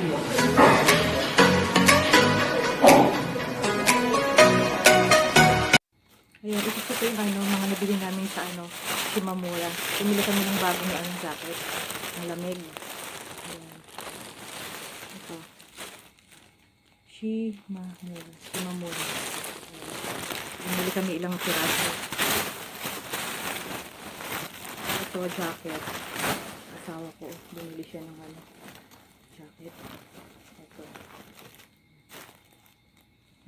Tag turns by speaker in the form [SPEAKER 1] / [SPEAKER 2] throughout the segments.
[SPEAKER 1] Ayan, ito po yung ano, mga nabili namin sa ano, Shimamura. Pumili kami ng bagong ano, jacket. Ang lamig. Ayan. Ito. Shimamura. Shimamura. Ayan. Pumili kami ilang piraso. Ito, jacket. Asawa ko, bumili siya ng ano, jacket. Ito.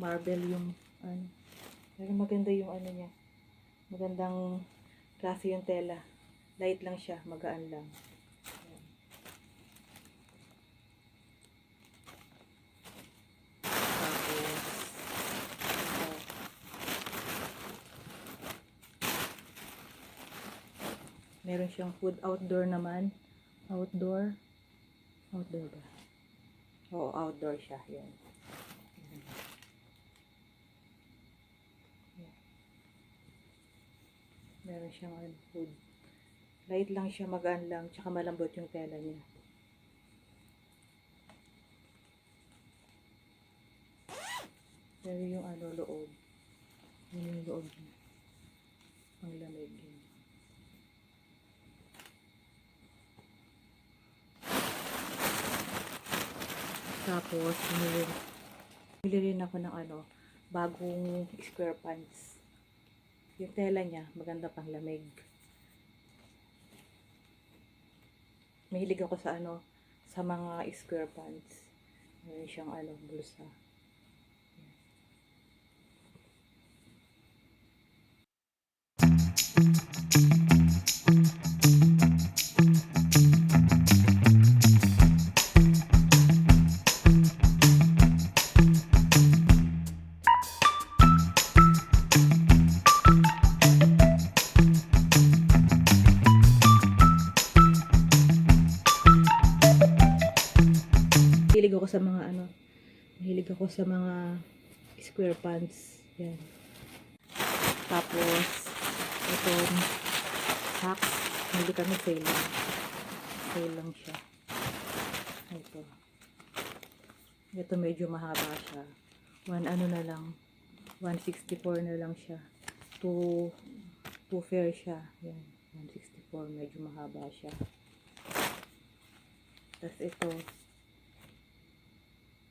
[SPEAKER 1] Marble yung ano, pero maganda yung ano niya. Magandang klase yung tela. Light lang siya, magaan lang. Meron siyang food outdoor naman. Outdoor. Outdoor ba? Oo, outdoor siya. Yan. Meron siyang ano, food. Light lang siya, magaan lang, tsaka malambot yung tela niya. Pero yung ano, loob. Yun yung loob niya. Ang Tapos, bumili, bumili rin ako ng ano, bagong square pants. Yung tela niya, maganda pang lamig. Mahilig ako sa ano, sa mga square pants. Meron siyang ano, bulsa. Sa mga ano, mahilig ako sa mga square pants. Yan. Tapos, ito, socks. Hindi kami sale lang. Sale lang siya. Ito. Ito medyo mahaba siya. One ano na lang. 164 na lang siya. Two, two fair siya. Yan. 164. Medyo mahaba siya. Tapos ito,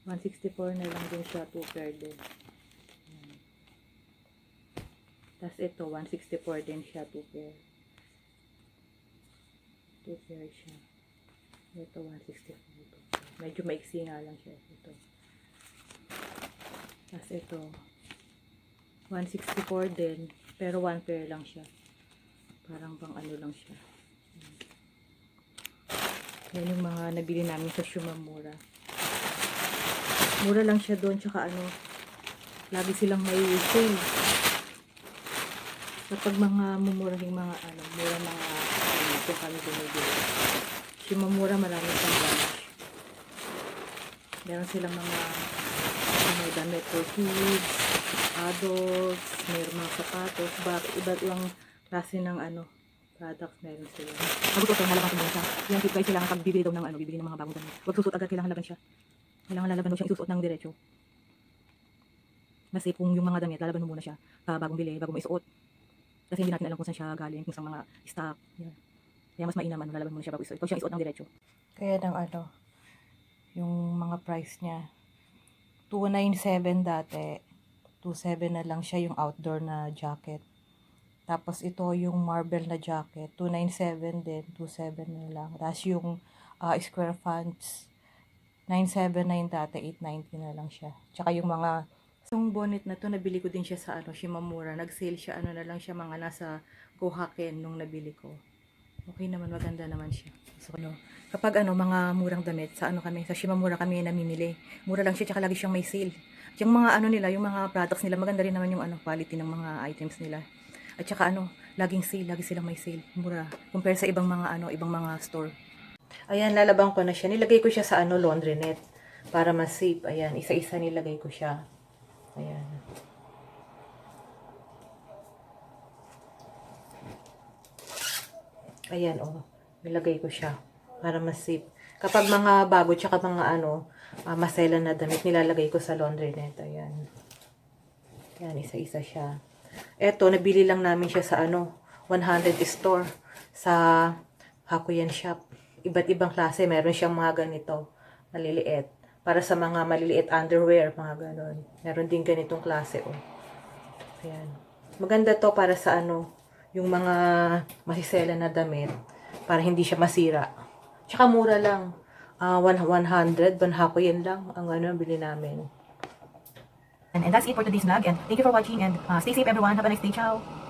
[SPEAKER 1] 164 na lang din siya, 2 pair din. Ayan. Tapos ito, 164 din siya, 2 pair. 2 pair siya. Ito, 164. two pair. Medyo maiksi nga lang siya. Ito. Tapos ito, 164 din, pero 1 pair lang siya. Parang pang ano lang siya. Ayan. Yan yung mga nabili namin sa Shumamura mura lang siya doon tsaka ano lagi silang may sale. Kapag mga mumurahing mga ano mura mga ano ito kami bumibili Shimamura marami siyang branch meron silang mga ano damit for kids adults meron mga sapatos bag iba't ibang klase ng ano products meron sila. Sabi ko ko muna siya yan guys kailangan pag bibili daw ng ano bibili ng mga bagong damit. Huwag susot agad kailangan laban siya kailangan lalaban mo siyang isusuot ng diretso. Kasi kung yung mga damit, lalaban mo muna siya uh, bagong bili, bago mo isuot. Kasi hindi natin alam kung saan siya galing, kung saan mga stock. Yan. Kaya mas mainam, ano, lalaban mo na siya bago isuot. Ikaw siyang isuot ng diretso. Kaya ng ano, yung mga price niya, 297 dati, 27 na lang siya yung outdoor na jacket. Tapos ito yung marble na jacket, 297 din, 27 na lang. Tapos yung uh, square pants, 979 dati, 890 na lang siya. Tsaka yung mga yung bonnet na to nabili ko din siya sa ano, Shimamura. Nag-sale siya ano na lang siya mga nasa Kohaken nung nabili ko. Okay naman, maganda naman siya. So ano, kapag ano mga murang damit sa ano kami, sa Shimamura kami namimili. Mura lang siya tsaka lagi siyang may sale. Yung mga ano nila, yung mga products nila, maganda rin naman yung ano quality ng mga items nila. At saka ano, laging sale, lagi silang may sale. Mura. Compare sa ibang mga ano, ibang mga store. Ayan, lalabang ko na siya. Nilagay ko siya sa ano, laundry net. Para mas safe. Ayan, isa-isa nilagay ko siya. Ayan. Ayan, oh. Nilagay ko siya. Para mas safe.
[SPEAKER 2] Kapag mga bago, tsaka mga ano, ah, masela na damit, nilalagay ko sa laundry net. Ayan. Yan, isa-isa siya. Eto, nabili lang namin siya sa ano, 100 store sa Hakuyan Shop. Iba't ibang klase, meron siyang mga ganito, maliliit. Para sa mga maliliit underwear, mga ganon. Meron din ganitong klase, oh. Ayan. Maganda to para sa ano, yung mga masisela na damit, para hindi siya masira. Tsaka mura lang. Ah, 100, 1 Hakuyan lang ang ano, bili namin.
[SPEAKER 1] And, and that's it for today's vlog. And thank you for watching. And uh, stay safe, everyone. Have a nice day. Ciao.